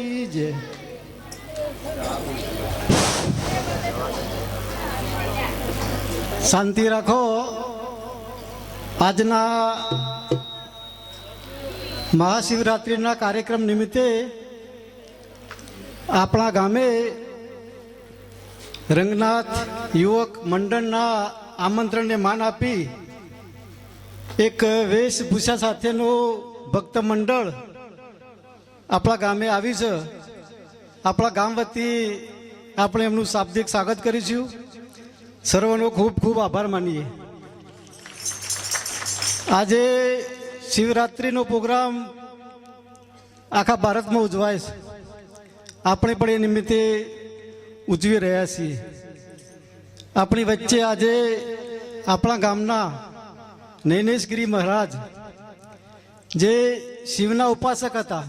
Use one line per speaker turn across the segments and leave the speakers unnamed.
કી જય શાંતિ રાખો આજના મહાશિવરાત્રિના કાર્યક્રમ નિમિત્તે આપણા ગામે રંગનાથ યુવક મંડળના આમંત્રણને માન આપી એક વેશભૂષા સાથેનું ભક્ત મંડળ આપણા ગામે આવી છે આપણા ગામ વતી આપણે એમનું શાબ્દિક સ્વાગત કરીશું. સર્વનો ખૂબ ખૂબ આભાર માનીએ. આજે શિવરાત્રિનો પ્રોગ્રામ આખા ભારતમાં ઉજવાય છે. આપણે પણ એ નિમિત્તે ઉજવી રહ્યા છીએ. આપણી વચ્ચે આજે આપણા ગામના નૈનેશગીરી મહારાજ, જે શિવના ઉપાસક હતા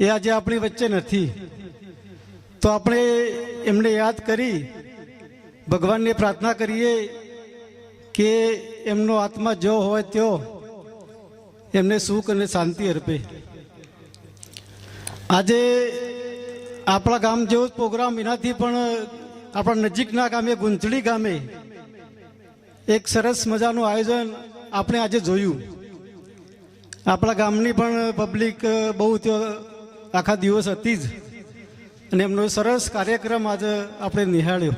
એ આજે આપણી વચ્ચે નથી. તો આપણે એમને યાદ કરી, ભગવાનને પ્રાર્થના કરીએ કે એમનો આત્મા જો હોય ત્યો એમને સુખ અને શાંતિ અર્પે. આજે આપણા ગામ જેવો જ પ્રોગ્રામ એનાથી પણ આપણા નજીકના ગામે ગુંચડી ગામે એક સરસ મજાનું આયોજન આપણે આજે જોયું. આપણા ગામની પણ પબ્લિક બહુ આખા દિવસ હતી જ. અને એમનો સરસ કાર્યક્રમ આજે આપણે નિહાળ્યો.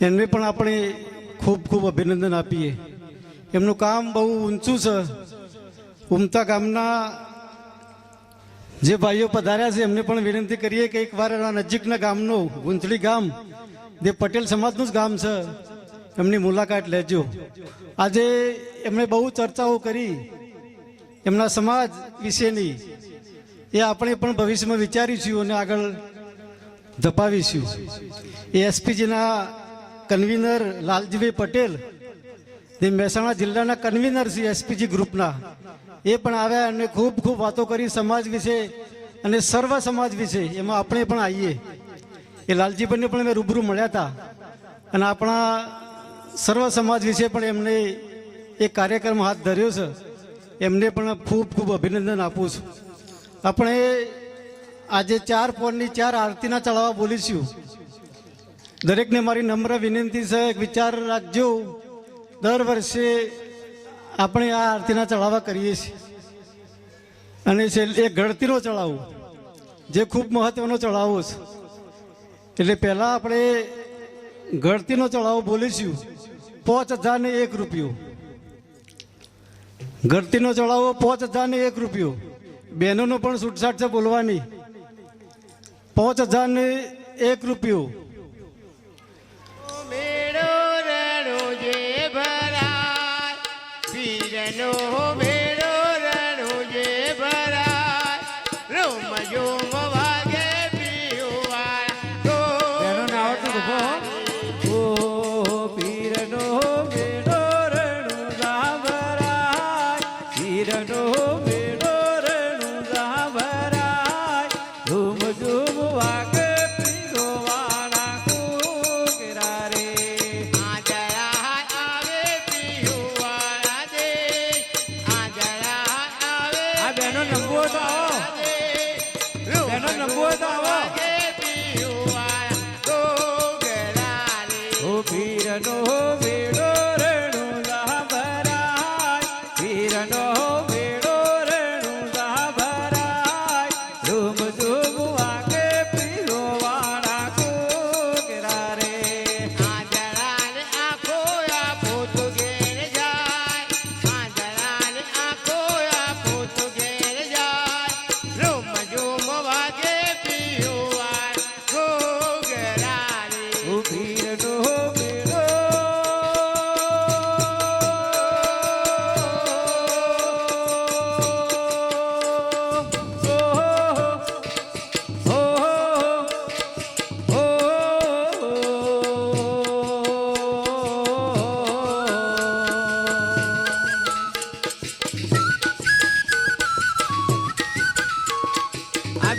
એમને પણ આપણે ખૂબ ખૂબ અભિનંદન આપીએ. એમનું કામ બહુ ઊંચું છે. ઉમતા ગામના જે ભાઈઓ પધાર્યા છે, એમને પણ વિનંતી કરીએ કે એકવાર એના નજીકના ગામનું, ગુંથળી ગામ, જે પટેલ સમાજનું જ ગામ છે, એમની મુલાકાત લેજો. આજે એમણે બહુ ચર્ચાઓ કરી. એમના સમાજ વિશેની એ આપણે પણ ભવિષ્યમાં વિચારીશું અને આગળ ધપાવીશું. એ એસપીજીના કન્વીનર લાલજીભાઈ પટેલ જે મહેસાણા જિલ્લાના કન્વીનર છે એસપીજી ગ્રુપના, એ પણ આવ્યા અને ખૂબ ખૂબ વાતો કરી સમાજ વિશે અને સર્વ સમાજ વિશે. એમાં આપણે પણ આવીએ એ લાલજીભાઈને પણ મેં રૂબરૂ મળ્યા હતા. અને આપણા સર્વ સમાજ વિશે પણ એમને એ કાર્યક્રમ હાથ ધર્યો છે. એમને પણ ખૂબ ખૂબ અભિનંદન આપું છું. આપણે આજે ચાર પોરની ચાર આરતીના ચડાવવા બોલીશું. દરેકને મારી નમ્ર વિનંતી છે, એક વિચાર રાખજો. દર વર્ષે આપણે આ આરતીના ચડાવવા કરીએ છીએ. અને એક ગળતીનો ચડાવો, જે ખૂબ મહત્વનો ચડાવો છે. એટલે પહેલાં આપણે ગળતીનો ચડાવો બોલીશું. પાંચ હજારને એક રૂપિયો. ગળતીનો ચડાવો પાંચ હજારને એક રૂપિયો. બહેનોનો પણ છૂટછાટ છે બોલવાની. પાંચ હજાર ને એક રૂપિયો.
મેળો રણો જે ભરાય પીરનો
પીરનો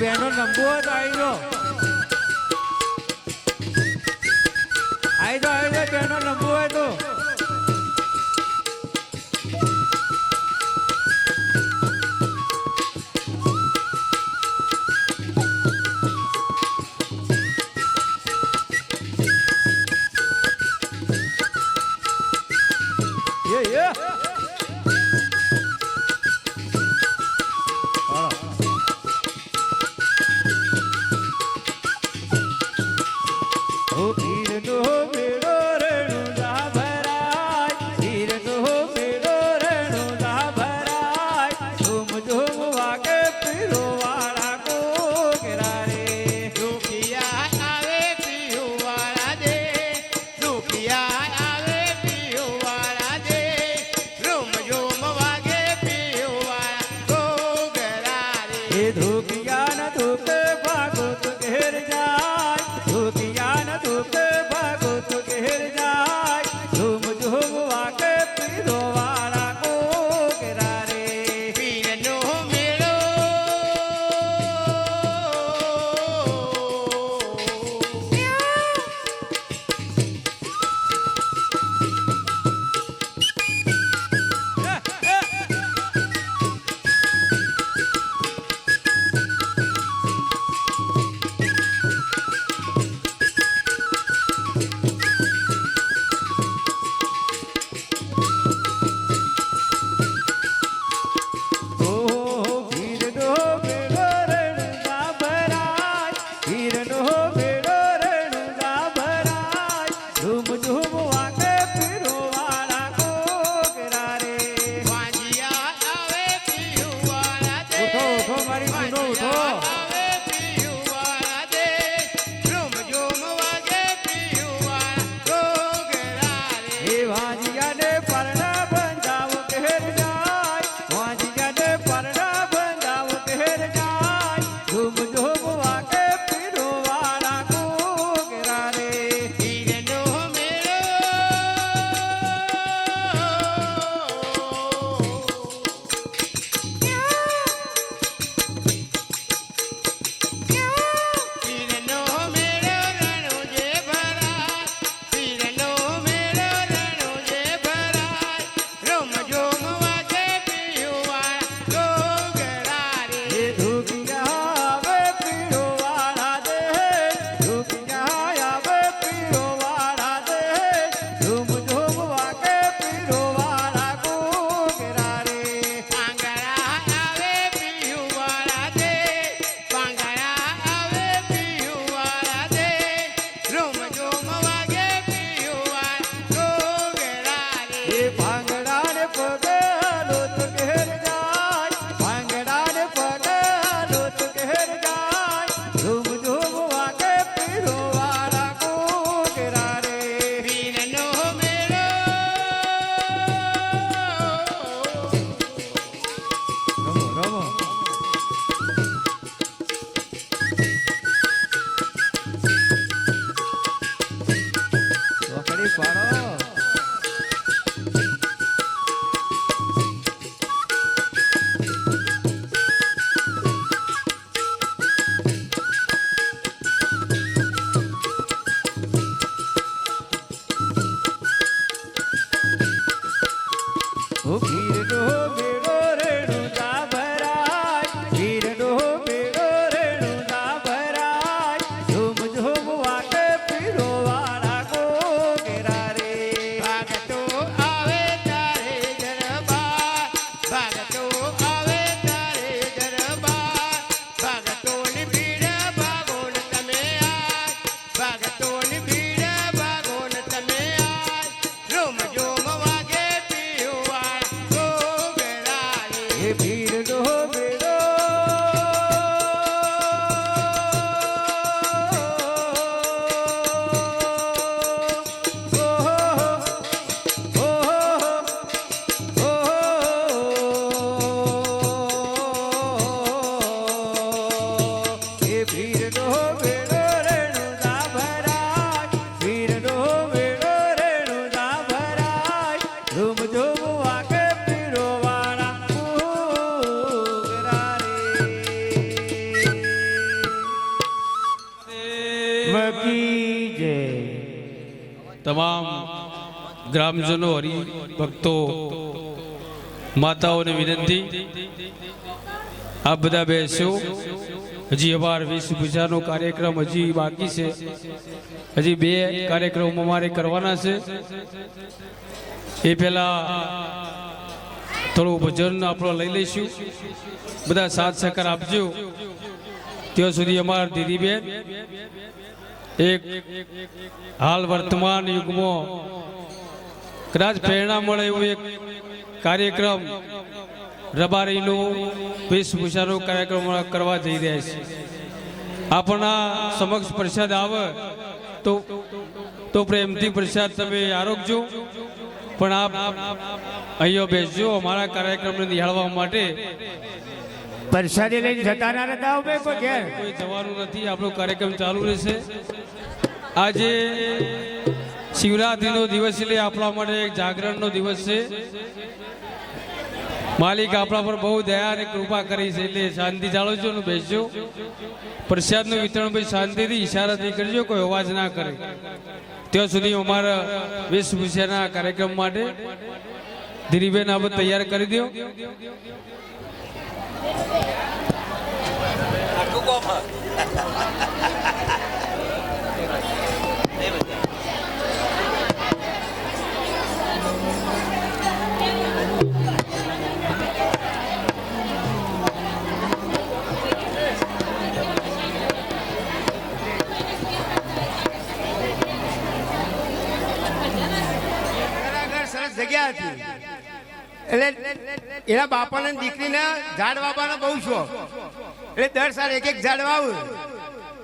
બેનો નંબો તો આવી ગયો. આઈ તો આઈ તો બેનો નંબો
ગ્રામજનો હરિભક્તો માતાઓને વિનંતી. આપ બધા બેસ્યો હજી અવાર વીસ પૂજાનો કાર્યક્રમ હજી બાકી છે. હજી બે કાર્યક્રમ અમારે કરવાના છે. એ પહેલા થોડું ભજન આપણો લઈ લઈશું. બધા સાથ સહકાર આપજો. ત્યાં સુધી અમારા દીદીબેન, એક હાલ વર્તમાન યુગમાં કદાચ પ્રેરણા મળે એવું એક કાર્યક્રમ રબારીનો વેશભૂષાનો કાર્યક્રમ કરવા જઈ રહ્યા છે. આપણા સમક્ષ પ્રસાદ આવે તો તો પ્રેમથી પ્રસાદ તમે આરોગજો. પણ આપ અહીંયા બેસજો અમારા કાર્યક્રમને નિહાળવા માટે.
પ્રસાદી લઈને જતા ના રહેતા હોય કોઈ ઘેર?
કોઈ જવાનું નથી આપણો કાર્યક્રમ ચાલુ રહેશે. આજે શિવરાત્રીનો દિવસ એટલે આપણા માટે એક જાગરણનો દિવસ છે. માલિક આપણા પર બહુ દયા અને કૃપા કરી છે એટલે શાંતિ જાળવજો ને બેસજો. પ્રસાદનું વિતરણ ભાઈ શાંતિથી ઈશારાથી કરજો, કોઈ અવાજ ના કરે. ત્યાં સુધી અમારા વેશભૂષાના કાર્યક્રમ માટે ધીરીબેન આપણે તૈયાર કરી દો.
સરસ જગ્યા હતી. એટલે એના બાપાને દીકરીને ઝાડ વાવવાનો બહુ શોખ. એટલે દર સાલ એક એક ઝાડ વાવું.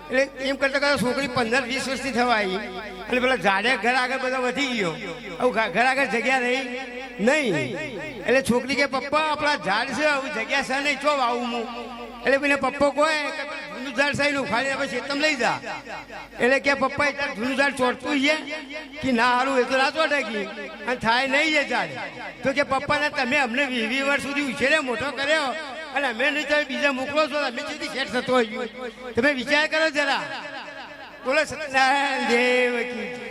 એટલે એમ કરતા કરતા છોકરી પંદર, વીસ વર્ષથી થવા આવી અને પેલા ઝાડે ઘર આગળ બધા વધી ગયો. આવું ઘર આગળ જગ્યા રહી નહીં. એટલે છોકરી કે, પપ્પા, આપણા ઝાડ છે, આવું જગ્યા છે નહીં વાવું હું? એટલે પેલા પપ્પો કહે જૂનું ઝાડનું ખાલી આપણે શેતમ લઈ જા. એટલે કે પપ્પા તાર જૂનું ઝાડ ચોટતું છે કે ના હારું એ તો ના ચોટે અને થાય નહીં એ ઝાડ તો કે પપ્પાને તમે અમને વીસ વીસ વર્ષ સુધી ઉછેરે મોટો કર્યો. અને અમે નહીં તમે બીજા મોકલો છો, અમે જેથી સેટ થતો હોય. તમે વિચાર કરો જરા. બોલો, સત્યનારાયણ દેવ કી.